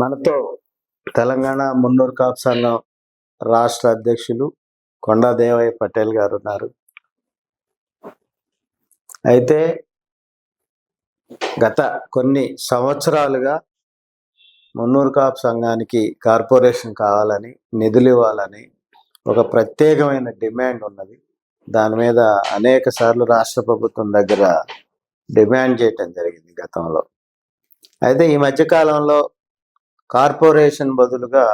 మనతో తెలంగాణ మున్నూరు కాపు సంఘం రాష్ట్ర అధ్యక్షులు కొండా దేవయ్య పటేల్ గారు ఉన్నారు. అయితే గత కొన్ని సంవత్సరాలుగా మున్నూరు కాపు సంఘానికి కార్పొరేషన్ కావాలని నిధులు ఇవ్వాలని ఒక ప్రత్యేకమైన డిమాండ్ ఉన్నది. దాని మీద అనేక సార్లు రాష్ట్ర ప్రభుత్వం దగ్గర డిమాండ్ చేయటం జరిగింది గతంలో. అయితే ఈ మధ్య కాలంలో కార్పొరేషన్ బదులుగా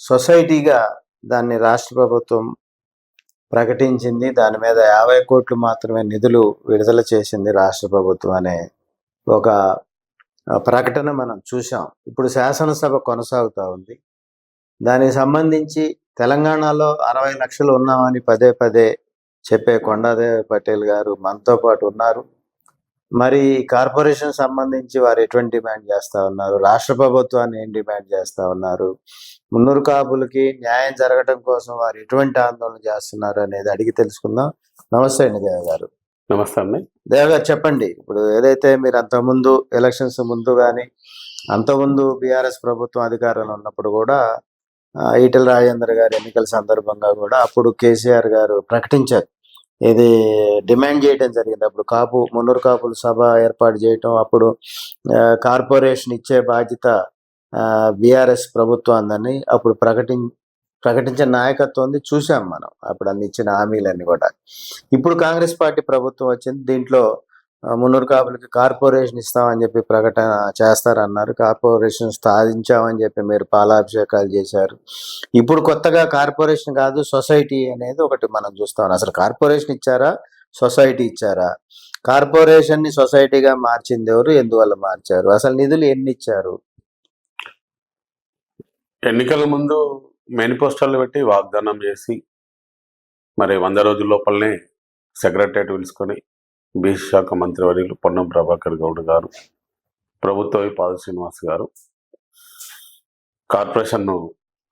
సొసైటీగా దాన్ని రాష్ట్ర ప్రభుత్వం ప్రకటించింది. దాని మీద యాభై కోట్లు మాత్రమే నిధులు విడుదల చేసింది రాష్ట్ర ప్రభుత్వం అనే ఒక ప్రకటన మనం చూసాం ఇప్పుడు శాసనసభ కొనసాగుతూ ఉంది. దానికి సంబంధించి తెలంగాణలో అరవై లక్షలు ఉన్నామని పదే పదే చెప్పే కొండాదేవి పటేల్ గారు మనతో పాటు ఉన్నారు. మరి కార్పొరేషన్ సంబంధించి వారు ఎటువంటి డిమాండ్ చేస్తా ఉన్నారు? రాష్ట్ర ప్రభుత్వాన్ని ఏం డిమాండ్ చేస్తా ఉన్నారు? మున్నూరు కాపులకి న్యాయం జరగడం కోసం వారు ఎటువంటి ఆందోళన చేస్తున్నారు అనేది అడిగి తెలుసుకుందాం. నమస్తే అండి దేవ గారు. నమస్తే అండి. దేవ గారు చెప్పండి. ఇప్పుడు ఏదైతే మీరు అంతకుముందు ఎలక్షన్స్ ముందు కానీ అంతకుముందు బీఆర్ఎస్ ప్రభుత్వం అధికారంలో ఉన్నప్పుడు కూడా ఈటెల రాజేందర్ గారి ఎన్నికల సందర్భంగా కూడా అప్పుడు కేసీఆర్ గారు ప్రకటించారు. ఇది డిమాండ్ చేయడం జరిగింది. అప్పుడు కాపు మున్నూరు కాపుల సభ ఏర్పాటు చేయటం అప్పుడు కార్పొరేషన్ ఇచ్చే బాధ్యత బీఆర్ఎస్ ప్రభుత్వాన్ని అప్పుడు ప్రకటిం ప్రకటించిన నాయకత్వం ఉంది చూసాం మనం. అప్పుడు అందించిన హామీలన్నీ కూడా. ఇప్పుడు కాంగ్రెస్ పార్టీ ప్రభుత్వం వచ్చింది దీంట్లో మున్నూరు కాపులకి కార్పొరేషన్ ఇస్తామని చెప్పి ప్రకటన చేస్తారన్నారు. కార్పొరేషన్ సాధించామని చెప్పి మీరు పాలాభిషేకాలు చేశారు. ఇప్పుడు కొత్తగా కార్పొరేషన్ కాదు సొసైటీ అనేది ఒకటి మనం చూస్తాం. అసలు కార్పొరేషన్ ఇచ్చారా సొసైటీ ఇచ్చారా? కార్పొరేషన్ని సొసైటీగా మార్చింది ఎవరు ఎందువల్ల మార్చారు? అసలు నిధులు ఎన్ని ఇచ్చారు? ఎన్నికల ముందు మేనిఫెస్టోలు పెట్టి వాగ్దానం చేసి మరి వంద రోజుల లోపలనే సెక్రటరేట్ పిలుచుకొని బీసీ శాఖ మంత్రివర్యులు పొన్నం ప్రభాకర్ గౌడ్ గారు ప్రభుత్వ పాద శ్రీనివాస్ గారు. కార్పొరేషన్ను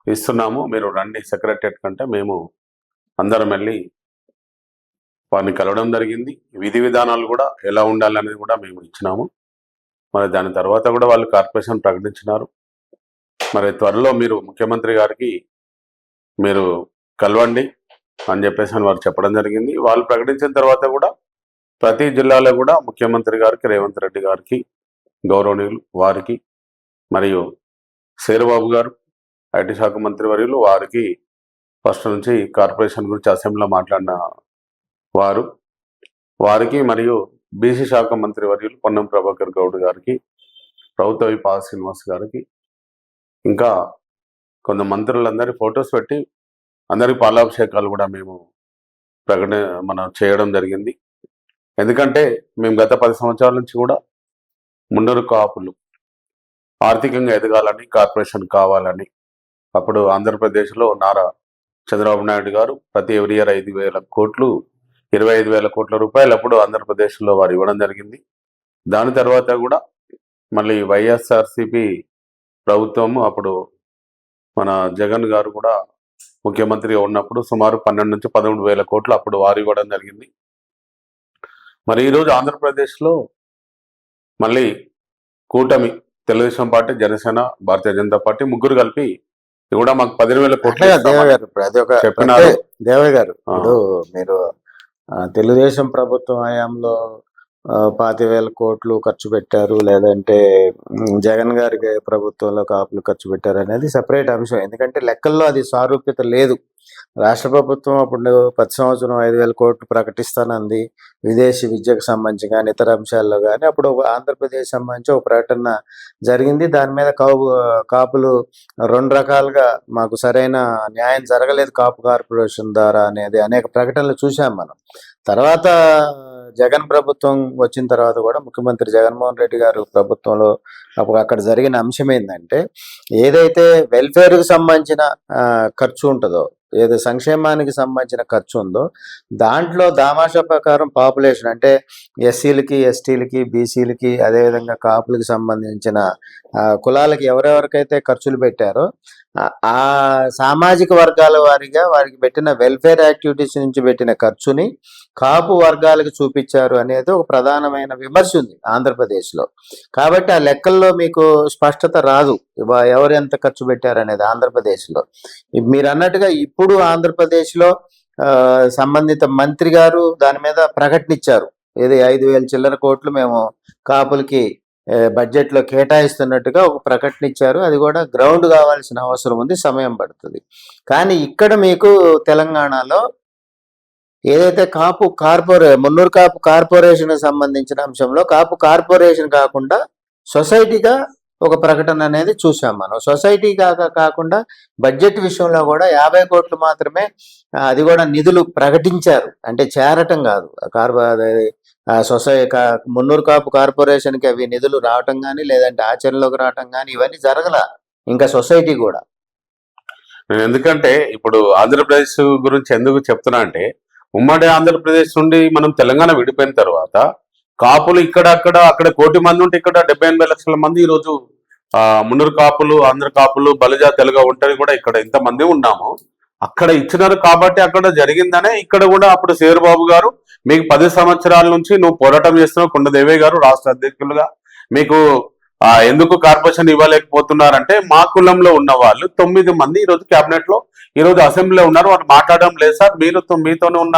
ఇస్తున్నాము. మీరు రండి సెక్రటరేట్ కంటే మేము అందరం వెళ్ళి వారిని కలవడం జరిగింది. విధి విధానాలు కూడా ఎలా ఉండాలనేది కూడా మేము ఇచ్చినాము. మరి దాని తర్వాత కూడా వాళ్ళు కార్పొరేషన్ ప్రకటించినారు. మరి త్వరలో మీరు ముఖ్యమంత్రి గారికి మీరు కలవండి అని చెప్పేసి అని వారు చెప్పడం జరిగింది. వాళ్ళు ప్రకటించిన తర్వాత కూడా ప్రతి జిల్లాలో కూడా ముఖ్యమంత్రి గారికి రేవంత్ రెడ్డి గారికి గౌరవనీయులు వారికి మరియు శేరబాబు గారు ఐటీ శాఖ మంత్రి వర్యులు వారికి ఫస్ట్ నుంచి కార్పొరేషన్ గురించి అసెంబ్లీలో మాట్లాడిన వారు వారికి మరియు బీసీ శాఖ మంత్రి వర్యులు పొన్నం ప్రభాకర్ గౌడ్ గారికి ప్రభుత్వ పాద శ్రీనివాస్ గారికి ఇంకా కొంత మంత్రులందరి ఫొటోస్ పెట్టి అందరికి పాలాభిషేకాలు కూడా మేము ప్రకటన మనం చేయడం జరిగింది. ఎందుకంటే మేము గత పది సంవత్సరాల నుంచి కూడా ముండరు కాపులు. ఆర్థికంగా ఎదగాలని కార్పొరేషన్ కావాలని. అప్పుడు ఆంధ్రప్రదేశ్లో నారా చంద్రబాబు నాయుడు గారు ప్రతి ఎవరి ఇయర్ ఐదు వేల కోట్లు ఇరవై ఐదు వేల కోట్ల రూపాయలు అప్పుడు ఆంధ్రప్రదేశ్లో వారు ఇవ్వడం జరిగింది. దాని తర్వాత కూడా మళ్ళీ వైఎస్ఆర్సిపి ప్రభుత్వము అప్పుడు మన జగన్ గారు కూడా ముఖ్యమంత్రిగా ఉన్నప్పుడు సుమారు పన్నెండు నుంచి పదమూడు వేల కోట్లు అప్పుడు వారు ఇవ్వడం జరిగింది. మరి ఈరోజు ఆంధ్రప్రదేశ్లో మళ్ళీ కూటమి తెలుగుదేశం పార్టీ జనసేన భారతీయ జనతా పార్టీ ముగ్గురు కలిపి కూడా మాకు పదిహేను వేల కోట్లు చెప్పినారు. దేవయ్య గారు. ఇప్పుడు మీరు తెలుగుదేశం ప్రభుత్వం హయాంలో పాతి వేల కోట్లు ఖర్చు పెట్టారు లేదంటే జగన్ గారి ప్రభుత్వంలో కాపులు ఖర్చు పెట్టారు అనేది సపరేట్ అంశం ఎందుకంటే లెక్కల్లో అది సారూప్యత లేదు రాష్ట్ర ప్రభుత్వం అప్పుడు ప్రతి సంవత్సరం ఐదు వేల కోట్లు ప్రకటిస్తానంది. విదేశీ విద్యకు సంబంధించి కానీ ఇతర అంశాల్లో కానీ అప్పుడు ఆంధ్రప్రదేశ్ సంబంధించి ఒక ప్రకటన జరిగింది. దాని మీద కాపు కాపులు రెండు రకాలుగా మాకు సరైన న్యాయం జరగలేదు కాపు కార్పొరేషన్ ద్వారా అనేది అనేక ప్రకటనలు చూసాం మనం. తర్వాత జగన్ ప్రభుత్వం వచ్చిన తర్వాత కూడా ముఖ్యమంత్రి జగన్మోహన్ రెడ్డి గారు ప్రభుత్వంలో అప్పుడు అక్కడ జరిగిన అంశం ఏంటంటే ఏదైతే వెల్ఫేర్కి సంబంధించిన ఖర్చు ఉంటుందో ఏదో సంక్షేమానికి సంబంధించిన ఖర్చు ఉందో దాంట్లో దామాషా ప్రకారం పాపులేషన్ అంటే ఎస్సీలకి ఎస్టీలకి బీసీలకి అదేవిధంగా కాపులకి సంబంధించిన ఆ, కులాలకి ఎవరెవరికైతే ఖర్చులు పెట్టారో ఆ- సామాజిక వర్గాల వారిగా వారికి పెట్టిన వెల్ఫేర్ యాక్టివిటీస్ నుంచి పెట్టిన ఖర్చుని కాపు వర్గాలకు చూపించారు అనేది ఒక ప్రధానమైన విమర్శ ఉంది ఆంధ్రప్రదేశ్లో. కాబట్టి ఆ లెక్కల్లో మీకు స్పష్టత రాదు. ఎవరు ఎంత ఖర్చు పెట్టారు అనేది ఆంధ్రప్రదేశ్లో. మీరు అన్నట్టుగా ఇప్పుడు ఆంధ్రప్రదేశ్లో సంబంధిత మంత్రి గారు దాని మీద ప్రకటన ఇచ్చారు. ఐదు వేల చిల్లర కోట్లు మేము కాపులకి బడ్జెట్లో కేటాయిస్తున్నట్టుగా ఒక ప్రకటన ఇచ్చారు అది కూడా గ్రౌండ్ కావాల్సిన అవసరం ఉంది సమయం పడుతుంది. కానీ ఇక్కడ మీకు తెలంగాణలో ఏదైతే కాపు కార్పొరే మున్నూరు కాపు కార్పొరేషన్ సంబంధించిన అంశంలో కాపు కార్పొరేషన్ కాకుండా సొసైటీగా ఒక ప్రకటన అనేది చూసాం మనం. సొసైటీ కాక కాకుండా బడ్జెట్ విషయంలో కూడా యాభై కోట్లు మాత్రమే అది కూడా నిధులు ప్రకటించారు. అంటే చేరటం కాదు. కార్పొ సొసై మున్నూరు కాపు కార్పొరేషన్కి అవి నిధులు రావటం కానీ లేదంటే ఆచరణలోకి రావటం కానీ ఇవన్నీ జరగల. ఇంకా సొసైటీ కూడా. ఎందుకంటే ఇప్పుడు ఆంధ్రప్రదేశ్ గురించి ఎందుకు చెప్తున్నా అంటే ఉమ్మడి ఆంధ్రప్రదేశ్ నుండి మనం తెలంగాణ విడిపోయిన తర్వాత కాపులు ఇక్కడ అక్కడ అక్కడ కోటి మంది ఉంటే ఇక్కడ డెబ్బై ఎనభై లక్షల మంది ఈరోజు రోజు ఆ మున్నూరు కాపులు ఆంధ్ర కాపులు బలిజా తెలుగు ఒంటరి కూడా ఇక్కడ. ఇంతమంది ఉన్నాము. అక్కడ ఇచ్చినారు కాబట్టి అక్కడ జరిగిందనే ఇక్కడ కూడా అప్పుడు శేరుబాబు గారు మీకు పది సంవత్సరాల నుంచి నువ్వు పోరాటం చేస్తున్నావు కొండదేవే గారు రాష్ట్ర అధ్యక్షులుగా. మీకు ఆ ఎందుకు కార్పొరేషన్ ఇవ్వలేకపోతున్నారంటే మా కులంలో ఉన్న వాళ్ళు తొమ్మిది మంది ఈ రోజు కేబినెట్లో ఈ రోజు అసెంబ్లీలో ఉన్నారు వాళ్ళు మాట్లాడడం లేదు సార్. మీరు మీతోనే ఉన్న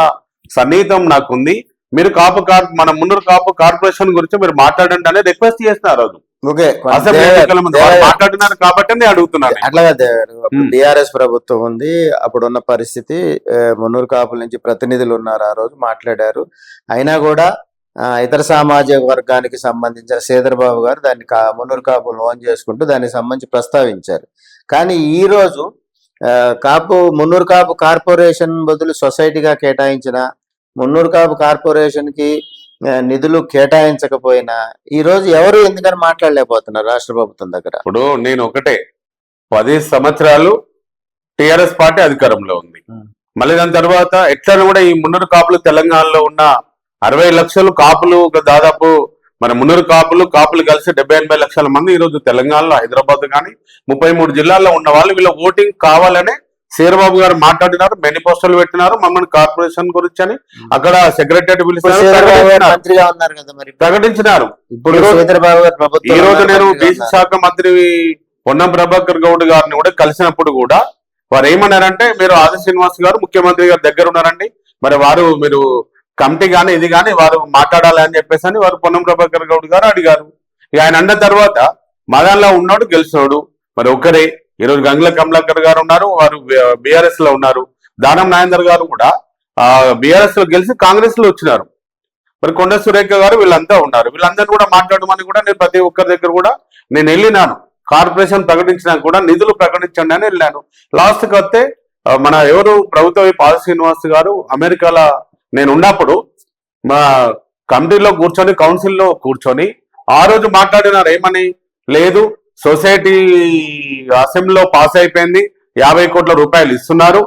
సన్నిహితం నాకుంది. మీరు కాపు కార్ మన మున్నూరు కాపు కార్పొరేషన్ గురించి మీరు మాట్లాడండి అనేది రిక్వెస్ట్ చేస్తున్నారు ఓకే. మాట్లాడినారు కాబట్టి నేను అడుగుతున్నాను. Hmm. డిఆర్ఎస్ ప్రభుత్వం ఉంది అప్పుడున్న పరిస్థితి మున్నూరు కాపుల నుంచి ప్రతినిధులు ఉన్నారు ఆ రోజు మాట్లాడారు. అయినా కూడా ఇతర సామాజిక వర్గానికి సంబంధించిన శ్రీధరబాబు గారు దాన్ని మున్నూరు కాపులు లోన్ చేసుకుంటూ దానికి సంబంధించి ప్రస్తావించారు. కానీ ఈ రోజు ఆ, కాపు మున్నూరు కాపు కార్పొరేషన్ బదులు సొసైటీగా కేటాయించిన మున్నూరు కాపు కార్పొరేషన్కి ఆ, నిధులు కేటాయించకపోయినా ఈ రోజు ఎవరు ఎందుకని మాట్లాడలేకపోతున్నారు రాష్ట్ర ప్రభుత్వం దగ్గర? ఇప్పుడు నేను ఒకటే. పది సంవత్సరాలు టిఆర్ఎస్ పార్టీ అధికారంలో ఉంది. మళ్ళీ దాని తర్వాత ఎట్లా కూడా ఈ మున్నూరు కాపులు తెలంగాణలో ఉన్న అరవై లక్షలు కాపులు ఒక దాదాపు మన మున్నూరు కాపులు కాపులు కలిసి డెబ్బై ఎనభై లక్షల మంది ఈ రోజు తెలంగాణలో హైదరాబాద్ కానీ ముప్పై మూడు జిల్లాల్లో ఉన్న వాళ్ళు వీళ్ళ ఓటింగ్ కావాలనే శేరబాబు గారు మాట్లాడినారు మేనిఫెస్టోలు పెట్టినారు మమ్మల్ని కార్పొరేషన్ గురించి అని అక్కడ సెక్రటరీ గారు ప్రకటించినారు. ఇప్పుడు. ఈ రోజు- నేను బీసీ. శాఖ మంత్రి పొన్నం ప్రభాకర్ గౌడ్ గారిని కూడా కలిసినప్పుడు కూడా వారు ఏమన్నారంటే మీరు ఆది శ్రీనివాస్ గారు ముఖ్యమంత్రి గారి దగ్గర ఉన్నారండి. మరి వారు మీరు కమిటీ గాని ఇది గాని వారు మాట్లాడాలి అని చెప్పేసి అని వారు పొన్నం ప్రభాకర్ గౌడ్ గారు అడిగారు. ఇక ఆయన అన్న తర్వాత మదాన్లో ఉన్నాడు గెలిచినాడు. మరి ఒక్కరే ఈరోజు గంగుల కమలాకర్ గారు ఉన్నారు వారు బీఆర్ఎస్లో ఉన్నారు. దానం నాయందర్ గారు కూడా బీఆర్ఎస్లో గెలిచి కాంగ్రెస్లో వచ్చినారు. మరి కొండ సురేఖ గారు వీళ్ళంతా ఉన్నారు. వీళ్ళందరూ కూడా మాట్లాడమని కూడా నేను ప్రతి ఒక్కరి దగ్గర కూడా నేను వెళ్ళినాను. కార్పొరేషన్ ప్రకటించినా కూడా నిధులు ప్రకటించండి అని వెళ్ళాను. లాస్ట్కి వస్తే మన ఎవరు ప్రభుత్వ పాల శ్రీనివాస్ గారు అమెరికాలో నేను ఉన్నప్పుడు మా కమిటీలో కూర్చొని కౌన్సిల్లో కూర్చొని ఆ రోజు మాట్లాడినారు ఏమని? లేదు సొసైటీ అసెంబ్లీలో పాస్ అయిపోయింది. యాభై కోట్ల రూపాయలు ఇస్తున్నారు.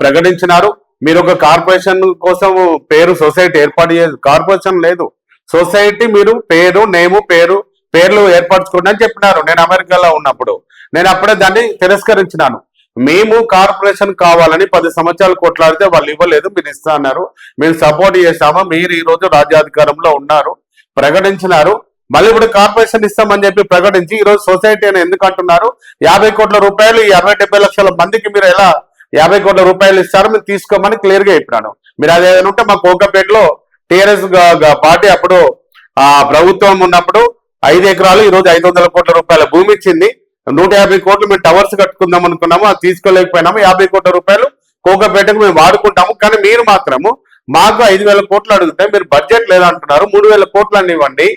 ప్రకటించినారు. మీరు ఒక కార్పొరేషన్ కోసం పేరు సొసైటీ ఏర్పాటు చేసి కార్పొరేషన్ లేదు. సొసైటీ మీరు పేరు నేము పేరు పేర్లు ఏర్పరచుకోండి అని చెప్పినారు. నేను అమెరికాలో ఉన్నప్పుడు. నేను అప్పుడే దాన్ని తిరస్కరించినాను. మేము కార్పొరేషన్ కావాలని పది సంవత్సరాలు కొట్లాడితే వాళ్ళు ఇవ్వలేదు. మీరు ఇస్తా అన్నారు. మేము సపోర్ట్ చేశాము. మీరు ఈ రోజు రాజ్యాధికారంలో ఉన్నారు. ప్రకటించినారు. మళ్ళీ ఇప్పుడు కార్పొరేషన్ ఇస్తామని చెప్పి ప్రకటించి ఈ రోజు సొసైటీ అని ఎందుకు అంటున్నారు? యాభై కోట్ల రూపాయలు ఈ అరవై డెబ్బై లక్షల మందికి మీరు ఎలా యాభై కోట్ల రూపాయలు ఇస్తారు? మీరు తీసుకోమని క్లియర్గా చెప్పినాను. మీరు అదేదైనా ఉంటే మా కోకపేటలో టీఆర్ఎస్ పార్టీ అప్పుడు ఆ ప్రభుత్వం ఉన్నప్పుడు ఐదు ఎకరాలు ఈ రోజు ఐదు వందల కోట్ల రూపాయల భూమి ఇచ్చింది. నూట యాభై కోట్లు మేము టవర్స్ కట్టుకుందాం అనుకున్నాము అది తీసుకోలేకపోయినాము. యాభై కోట్ల రూపాయలు కోకపేటకు మేము వాడుకుంటాము. కానీ మీరు మాత్రము మాకు ఐదు వేల కోట్లు అడిగితే మీరు బడ్జెట్ లేదంటున్నారు. మూడు వేల కోట్లు అని ఇవ్వండి.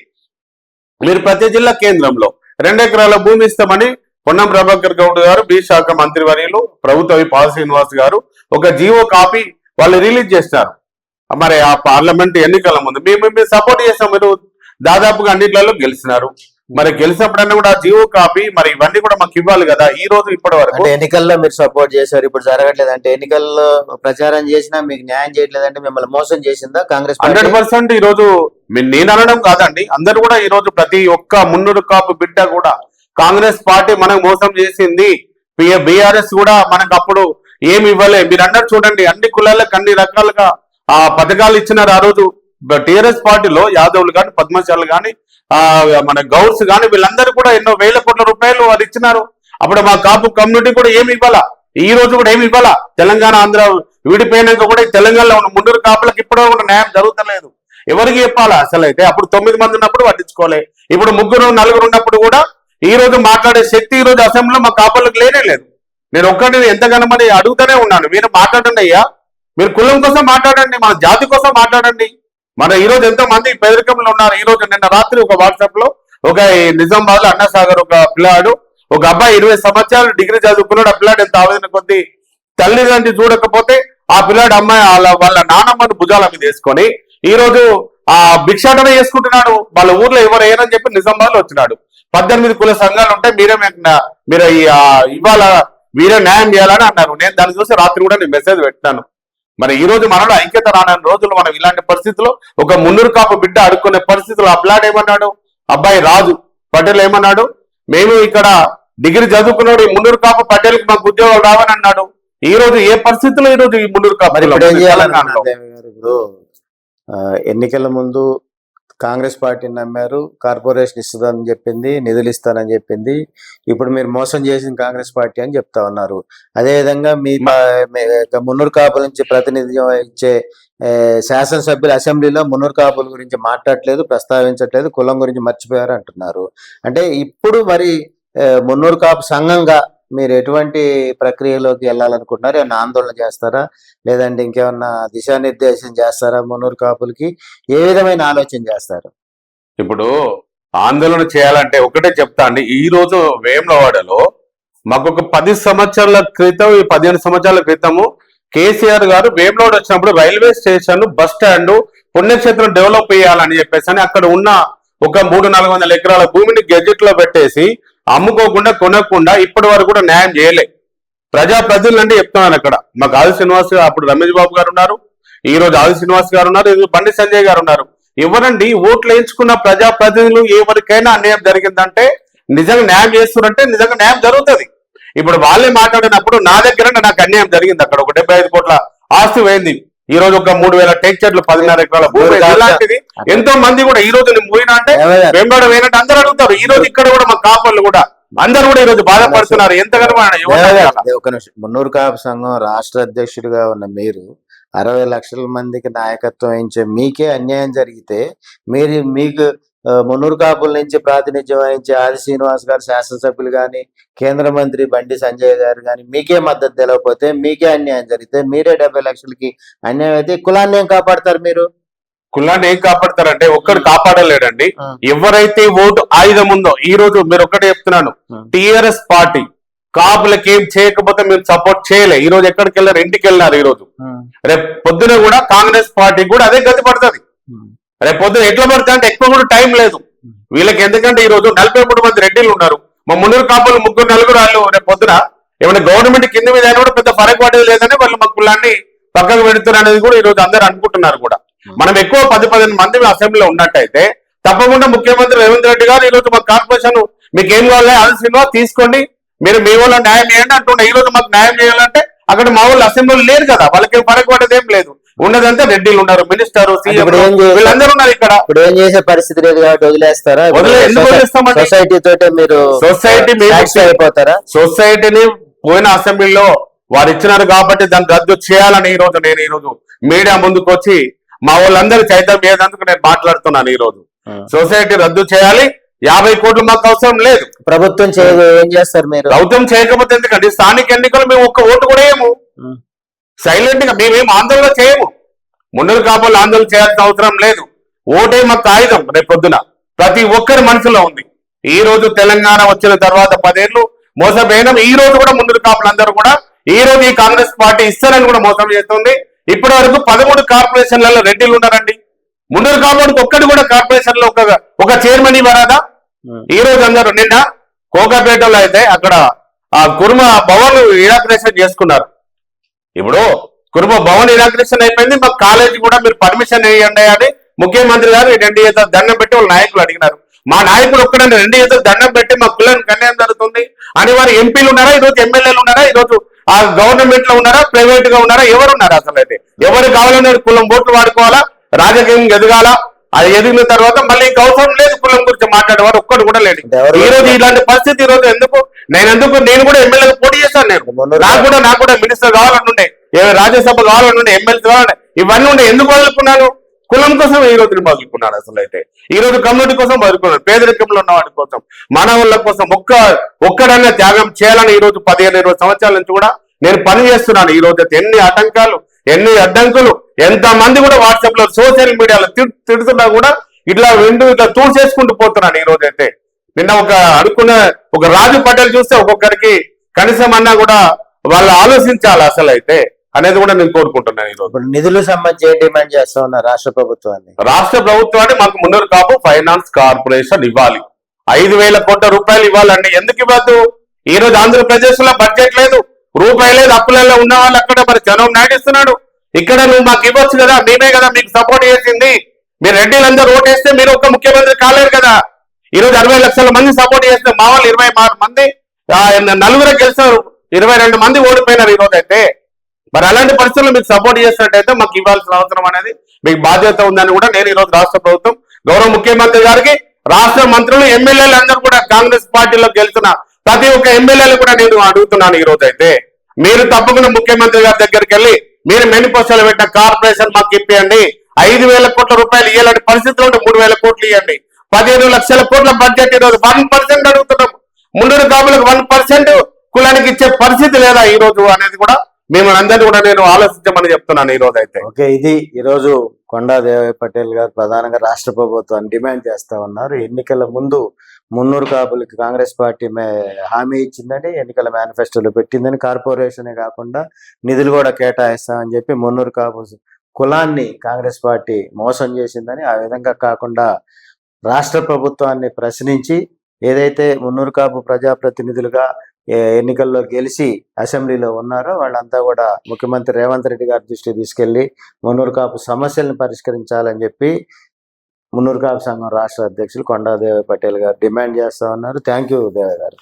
మీరు ప్రతి జిల్లా కేంద్రంలో రెండు ఎకరాల భూమి ఇస్తామని పొన్నం ప్రభాకర్ గౌడ్ గారు బి శాఖ మంత్రివర్యులు ప్రభుత్వ పాల్ శ్రీనివాస్ గారు ఒక జీవో కాపీ వాళ్ళు రిలీజ్ చేస్తారు. మరి ఆ పార్లమెంట్ ఎన్నికల ముందు మేము మేము సపోర్ట్ చేస్తాం మీరు. దాదాపుగా అన్నిట్లలో గెలిచినారు. మరి గెలిచినప్పుడన్నా కూడా జీవో కాపీ మరి ఇవన్నీ కూడా మాకు ఇవ్వాలి కదా ఈ రోజు ఇప్పటి వరకు. అంటే ఎన్నికల్లో మీరు సపోర్ట్ చేశారు ఇప్పుడు జరగట్లేదు. అంటే ఎన్నికల్లో ప్రచారం చేసినా మీకు న్యాయం చేయట్లేదంటే మిమ్మల్ని మోసం చేసిందా కాంగ్రెస్ హండ్రెడ్ పర్సెంట్ ఈ రోజు నేను అనడం కాదండి అందరు కూడా ఈ రోజు ప్రతి ఒక్క మున్నుడు కాపు బిడ్డ కూడా కాంగ్రెస్ పార్టీ మనకు మోసం చేసింది. బీఆర్ఎస్ కూడా మనకు అప్పుడు ఏమి ఇవ్వలే. మీరు అందరు చూడండి అన్ని కులాలకు అన్ని రకాలుగా ఆ పథకాలు ఇచ్చినారు ఆ రోజు. టీఆర్ఎస్ పార్టీలో యాదవులు కానీ పద్మశాలు కానీ ఆ మన గౌడ్స్ కానీ వీళ్ళందరూ కూడా ఎన్నో వేల కోట్ల రూపాయలు వాళ్ళు ఇచ్చినారు. అప్పుడు మా కాపు కమ్యూనిటీ కూడా ఏమి ఇవ్వాలా? ఈ రోజు కూడా ఏమి ఇవ్వాలా? తెలంగాణ ఆంధ్ర విడిపోయినాక కూడా తెలంగాణలో ఉన్న ముందు కాపులకు ఇప్పుడు కూడా న్యాయం జరుగుతలేదు. ఎవరికి చెప్పాలా? అసలు అయితే అప్పుడు తొమ్మిది మంది ఉన్నప్పుడు పట్టించుకోలే. ఇప్పుడు ముగ్గురు నలుగురు ఉన్నప్పుడు కూడా ఈ రోజు మాట్లాడే శక్తి ఈ రోజు అసెంబ్లీలో మా కాపులకు లేనే లేదు. నేను ఒక్కటి ఎంతగానో మరి అడుగుతూనే ఉన్నాను. మీరు మాట్లాడండి అయ్యా. మీరు కులం కోసం మాట్లాడండి మన జాతి కోసం మాట్లాడండి. మన ఈరోజు ఎంతో మంది పేదరికంలో ఉన్నారు. ఈరోజు నిన్న రాత్రి ఒక వాట్సాప్లో ఒక నిజామాబాద్లో అన్నసాగర్ ఒక పిల్లాడు ఒక అబ్బాయి ఇరవై సంవత్సరాలు డిగ్రీ చదువుకున్నాడు. ఆ పిల్లాడు ఎంత ఆవేదన కొద్ది తల్లిదండ్రి చూడకపోతే ఆ పిల్లాడు అమ్మాయి వాళ్ళ వాళ్ళ నానమ్మను భుజాల మీద వేసుకొని ఈ రోజు ఆ భిక్షాటన చేసుకుంటున్నాడు. వాళ్ళ ఊర్లో ఎవరైనా ఏరని చెప్పి నిజామాబాద్లో వచ్చినాడు. పద్దెనిమిది కుల సంఘాలు ఉంటాయి మీరే వెంటనే మీరు ఇవాళ మీరే న్యాయం చేయాలని అన్నారు. నేను దాన్ని చూసి రాత్రి కూడా నేను మెసేజ్ పెట్టినాను. మరి ఈ రోజు మనలో ఐక్యత రానని రోజులు మనం ఇలాంటి పరిస్థితుల్లో ఒక మున్నూరు కాపు బిడ్డ అడుక్కునే పరిస్థితులు అబ్లాడ్ ఏమన్నాడు? అబ్బాయి రాజు పటేల్ ఏమన్నాడు? మేము ఇక్కడ డిగ్రీ చదువుకున్నాడు ఈ మున్నూరు కాపు పటేల్కి మాకు ఉద్యోగాలు రావని అన్నాడు. ఈ రోజు ఏ పరిస్థితుల్లో ఈ రోజు ఈ మున్నూరు కాపు ఎన్నికల ముందు కాంగ్రెస్ పార్టీని నమ్మారు కార్పొరేషన్ ఇస్తుందని చెప్పింది నిధులు ఇస్తానని చెప్పింది. ఇప్పుడు మీరు మోసం చేసింది కాంగ్రెస్ పార్టీ అని చెప్తా ఉన్నారు. అదేవిధంగా మీ మీ- మున్నూరు కాపుల నుంచి ప్రాతినిధ్యం ఇచ్చే ఏ, శాసనసభ్యులు అసెంబ్లీలో మున్నూరు కాపుల గురించి మాట్లాడట్లేదు ప్రస్తావించట్లేదు కులం గురించి మర్చిపోయారు అంటున్నారు. అంటే ఇప్పుడు మరి మున్నూరు కాపు సంఘంగా మీరు ఎటువంటి ప్రక్రియలోకి వెళ్ళాలనుకుంటున్నారు? ఏమైనా ఆందోళన చేస్తారా? లేదంటే ఇంకేమన్నా దిశానిర్దేశం చేస్తారా మునూరు కాపులకి? ఏ విధమైన ఆలోచన చేస్తారు? ఇప్పుడు ఆందోళన చేయాలంటే ఒకటే చెప్తా అండి. ఈ రోజు వేములవాడలో మాకు ఒక పది సంవత్సరాల క్రితం ఈ పదిహేను సంవత్సరాల క్రితము కేసీఆర్ గారు వేములవాడ వచ్చినప్పుడు రైల్వే స్టేషన్ బస్ స్టాండ్ పుణ్యక్షేత్రం డెవలప్ చేయాలని చెప్పేసి అని అక్కడ ఉన్న ఒక మూడు నాలుగు వందల ఎకరాల భూమిని గెజెట్లో పెట్టేసి అమ్ముకోకుండా కొనకుండా ఇప్పటి వరకు కూడా న్యాయం చేయలే. ప్రజా ప్రతినిధులు అంటే చెప్తున్నాను అక్కడ. మాకు ఆది శ్రీనివాస్ అప్పుడు రమేష్ బాబు గారు ఉన్నారు. ఈ రోజు ఆది శ్రీనివాస్ గారు ఉన్నారు ఈ బండి సంజయ్ గారు ఉన్నారు. ఎవరండి? ఓట్లు వేయించుకున్న ప్రజా ప్రతినిధులు ఎవరికైనా అన్యాయం జరిగిందంటే నిజంగా న్యాయం చేస్తున్నారంటే నిజంగా న్యాయం జరుగుతుంది. ఇప్పుడు వాళ్ళే మాట్లాడినప్పుడు నా దగ్గర నాకు అన్యాయం జరిగింది అక్కడ. ఒక డెబ్బై ఐదు కోట్ల ఆస్తి పోయింది. ఈ రోజు ఒక మూడు వేల టేక్ చెట్లు పదిన్నర ఎకరాల భూమి ఇలాంటిది ఎంతో మంది కూడా ఈ రోజు నేను పోయినా అంటే? వెంబడ వేయనంటే అందరూ అడుగుతారు. ఈ రోజు ఇక్కడ కూడా మా కాపర్లు కూడా అందరూ కూడా ఈ రోజు బాధపడుతున్నారు. ఎంతగానో? ఒక నిమిషం. మున్నూరు కాపు సంఘం రాష్ట్ర అధ్యక్షుడిగా ఉన్న మీరు అరవై లక్షల మందికి నాయకత్వం వహించే మీకే అన్యాయం జరిగితే మీరు మీకు మున్నూరు కాపుల నుంచి ప్రాతినిధ్యం వహించే ఆది శ్రీనివాస్ గారు శాసనసభ్యులు కానీ కేంద్ర మంత్రి బండి సంజయ్ గారు కానీ మీకే మద్దతు తెలవకపోతే మీకే అన్యాయం జరిగితే మీరే డెబ్బై లక్షలకి అన్యాయం అయితే కులాన్ని ఏం కాపాడతారు మీరు? కులాన్ని ఏం కాపాడతారంటే ఒక్కడు కాపాడలేడండి. ఎవరైతే ఓటు ఆయుధం ఉందో ఈ రోజు మీరు ఒక్కటే చెప్తున్నాను. టిఆర్ఎస్ పార్టీ కాపులకి ఏం చేయకపోతే మేము సపోర్ట్ చేయలే. ఈ రోజు ఎక్కడికి వెళ్ళారు ఇంటికి వెళ్ళినారు ఈ రోజు. రేపు పొద్దున కూడా కాంగ్రెస్ పార్టీ కూడా అదే గతి పడుతుంది. రేపు పొద్దున ఎట్లా పడితే అంటే ఎక్కువ కూడా టైం లేదు. వీళ్ళకి ఎందుకంటే ఈ రోజు నలభై మూడు మంది రెడ్డిలు ఉన్నారు. మా మున్నూరు కాపులు ముగ్గురు నలుగురు వాళ్ళు రేపు పొద్దున ఏమైనా గవర్నమెంట్ కింద మీద అయినా కూడా పెద్ద ఫరక్ పడేది లేదని వాళ్ళు మా కులాన్ని పక్కకు పెడుతున్నారు అనేది కూడా ఈ రోజు అందరూ అనుకుంటున్నారు కూడా. మనం ఎక్కువ పది పదిహేను మంది అసెంబ్లీలో ఉన్నట్టయితే తప్పకుండా ముఖ్యమంత్రి రేవంత్ రెడ్డి గారు ఈ రోజు మా కార్పొరేషన్ మీకు ఏం కావాలి అది సినిమా తీసుకోండి. మీరు మీ వాళ్ళ న్యాయం చేయండి అంటున్నా ఈ రోజు మాకు న్యాయం చేయాలంటే అక్కడ మా వాళ్ళు అసెంబ్లీలో లేరు కదా. వాళ్ళకి ఫరక్ పడేది ఏం లేదు. ఉన్నదంతా రెడ్డిలు ఉన్నారు. మినిస్టర్? వీళ్ళందరూ ఉన్నారు ఇక్కడ. ఇప్పుడు ఏం చేసే పరిస్థితి లేదు కాబట్టి వదిలేస్తారా? సొసైటీ తోటే మీరు సొసైటీ అయిపోతారా? సొసైటీని పోయిన అసెంబ్లీలో వారు ఇచ్చినారు కాబట్టి దాన్ని రద్దు చేయాలని ఈ రోజు నేను ఈ రోజు మీడియా ముందుకు వచ్చి మా వాళ్ళందరూ చైతన్యం ఏదందుకు నేను మాట్లాడుతున్నాను ఈ రోజు. సొసైటీ రద్దు చేయాలి. యాభై కోట్లు మాకు అవసరం లేదు. ప్రభుత్వం ఏం చేస్తారు మీరు? దౌత్యం చేయకపోతే ఎందుకంటే స్థానిక ఎన్నికలు మేము ఒక్క ఓటు కూడా ఉం. సైలెంట్గా మేమేం ఆందోళన చేయము. ముందరు కాపాలు ఆందోళన చేయాల్సిన అవసరం లేదు. ఓటే మాకు ఆయుధం రేపు పొద్దున. ప్రతి ఒక్కరి మనసులో ఉంది. ఈ రోజు తెలంగాణ వచ్చిన తర్వాత పదేళ్ళు మోసపోయినాం. ఈ రోజు కూడా ముందు కాపులు అందరూ కూడా ఈ రోజు ఈ కాంగ్రెస్ పార్టీ ఇస్తారని కూడా మోసం చేస్తుంది. ఇప్పటి వరకు పదమూడు కార్పొరేషన్లలో రెడ్డిలు ఉన్నారండి. ముందరు కాపాడుకు ఒక్కటి కూడా కార్పొరేషన్లో ఒక చైర్మన్ ఇవ్వరాదా. ఈ రోజు అందరూ నిన్న కోకాపేటలో అయితే అక్కడ ఆ కుర్మ భవన్ ఇనాగ్రేషన్ చేసుకున్నారు. ఇప్పుడు కుర్మ భవన్ ఇనాగ్రేషన్ అయిపోయింది. మా కాలేజీ కూడా మీరు పర్మిషన్ ఇవ్వండి అని ముఖ్యమంత్రి గారు రెండు చేతులు దండం పెట్టి వాళ్ళ నాయకులు అడిగినారు. మా నాయకుడు ఒక్కడని రెండు చేతులు దండం పెట్టి మా పిల్లలను కన్యాయం జరుగుతుంది. అని వారు ఎంపీలు ఉన్నారా? ఈరోజు ఎమ్మెల్యేలు ఉన్నారా? ఈరోజు ఆ గవర్నమెంట్లో ఉన్నారా? ప్రైవేట్గా ఉన్నారా? ఎవరు ఉన్నారు అసలు అయితే? ఎవరు కావాలన్నా కులం ఓట్లు వాడుకోవాలా? రాజకీయం ఎదగాల? అది ఎదిగిన తర్వాత మళ్ళీ ఇంక అవసరం లేదు కులం గురించి మాట్లాడేవారు ఒక్కడు కూడా లేడు. ఈ రోజు ఇలాంటి పరిస్థితి ఈ రోజు ఎందుకు? నేను ఎందుకు? నేను కూడా ఎమ్మెల్యేగా పోటీ చేశాను నేను. నాకు కూడా నాకు కూడా మినిస్టర్ కావాలనుండే రాజ్యసభ కావాలనుండే ఎమ్మెల్సీ కావాలంటే ఇవన్నీ ఉండే. ఎందుకు వదులుకున్నాను కులం కోసం ఈ రోజు నేను వదులుకున్నాను అసలు అయితే. ఈ రోజు కమ్యూనిటీ కోసం వదులుకున్నాను. పేదరికంలో ఉన్న వాటి కోసం మానవుల కోసం ఒక్క ఒక్కడన్నా త్యాగం చేయాలని ఈ రోజు పదిహేను ఇరవై సంవత్సరాల నుంచి కూడా నేను పని చేస్తున్నాను. ఈ రోజు అయితే ఎన్ని ఆటంకాలు ఎన్ని అడ్డంకులు ఎంత మంది కూడా వాట్సాప్లో సోషల్ మీడియాలో తిడుతున్నా కూడా ఇట్లా రెండు ఇట్లా తూసేసుకుంటూ పోతున్నాను ఈ రోజు అయితే. నిన్న ఒక అడుక్కున్న ఒక రాజు పటేల్ చూస్తే ఒక్కొక్కరికి కనీసం అన్నా కూడా వాళ్ళు ఆలోచించాలి అసలు అయితే అనేది కూడా నేను కోరుకుంటున్నాను ఈ రోజు ఇప్పుడు నిధులు సంబంధించి ఏ డిమాండ్ చేస్తా ఉన్నారు రాష్ట్ర ప్రభుత్వాన్ని? రాష్ట్ర ప్రభుత్వాన్ని మాకు మున్నూరు కాపు ఫైనాన్స్ కార్పొరేషన్ ఇవ్వాలి. ఐదు వేల కోట్ల రూపాయలు ఇవ్వాలండి. ఎందుకు ఇవ్వద్దు? ఈ రోజు ఆంధ్రప్రదేశ్లో బడ్జెట్ లేదు. రూపాయి లేదు అప్పులలో ఉన్న వాళ్ళు అక్కడ మరి జనం నాటిస్తున్నాడు. ఇక్కడ నువ్వు మాకు ఇవ్వచ్చు కదా మేమే కదా మీకు సపోర్ట్ చేసింది. మీరు రెడ్డిలందరూ ఓటేస్తే మీరు ఒక ముఖ్యమంత్రి కాలేరు కదా. ఈరోజు అరవై లక్షల మంది సపోర్ట్ చేస్తే మా వాళ్ళు ఇరవై ఆరు మంది నలుగురు నలుగురే గెలిచారు. ఇరవై రెండు మంది ఓడిపోయినారు ఈరోజు అయితే మరి అలాంటి పరిస్థితుల్లో మీకు సపోర్ట్ చేసినట్టయితే మాకు ఇవ్వాల్సిన అవసరం అనేది మీకు బాధ్యత ఉందని కూడా నేను ఈ రోజు రాష్ట్ర ప్రభుత్వం గౌరవ ముఖ్యమంత్రి గారికి రాష్ట్ర మంత్రులు ఎమ్మెల్యేలు అందరూ కూడా కాంగ్రెస్ పార్టీలో గెలుస్తున్న ప్రతి ఒక్క ఎమ్మెల్యేలు కూడా నేను అడుగుతున్నాను ఈరోజు అయితే మీరు తప్పకుండా ముఖ్యమంత్రి గారి దగ్గరికి వెళ్ళి మీరు మెనిపోస్టల్ పెట్టిన కార్పొరేషన్ మాకు ఇప్పియండి. ఐదు వేల కోట్ల రూపాయలు ఇవ్వాలని పరిస్థితులు ఉంటే మూడు వేల కోట్లు ఇవ్వండి పదిహేను లక్షల కోట్ల బడ్జెట్ ఈ రోజు వన్ పర్సెంట్ అడుగుతున్నాం. ముందు కాపులకు వన్ పర్సెంట్ కులానికి ఇచ్చే పరిస్థితి లేదా ఈ రోజు అనేది కూడా మిమ్మల్ని అందరినీ కూడా నేను ఆలోచించమని చెప్తున్నాను ఈ రోజు అయితే. ఓకే ఇది ఈరోజు కొండా దేవయ్య పటేల్ గారు ప్రధానంగా రాష్ట్ర ప్రభుత్వాన్ని డిమాండ్ చేస్తా ఉన్నారు. ఎన్నికల ముందు మున్నూరు కాపులకి కాంగ్రెస్ పార్టీ మే హామీ ఇచ్చిందని ఎన్నికల మేనిఫెస్టోలో పెట్టిందని కార్పొరేషనే కాకుండా నిధులు కూడా కేటాయిస్తామని చెప్పి మున్నూరు కాపు కులాన్ని కాంగ్రెస్ పార్టీ మోసం చేసిందని ఆ విధంగా కాకుండా రాష్ట్ర ప్రభుత్వాన్ని ప్రశ్నించి ఏదైతే మున్నూరు కాపు ప్రజాప్రతినిధులుగా ఎన్నికల్లో గెలిచి అసెంబ్లీలో ఉన్నారో వాళ్ళంతా కూడా ముఖ్యమంత్రి రేవంత్ రెడ్డి గారి దృష్టికి తీసుకెళ్ళి మున్నూరు కాపు సమస్యలను పరిష్కరించాలని చెప్పి మున్నూరు కాపు సంఘం రాష్ట్ర అధ్యక్షులు కొండా దేవ పటేల్ గారు డిమాండ్ చేస్తా ఉన్నారు. థ్యాంక్ యూ దేవ గారు.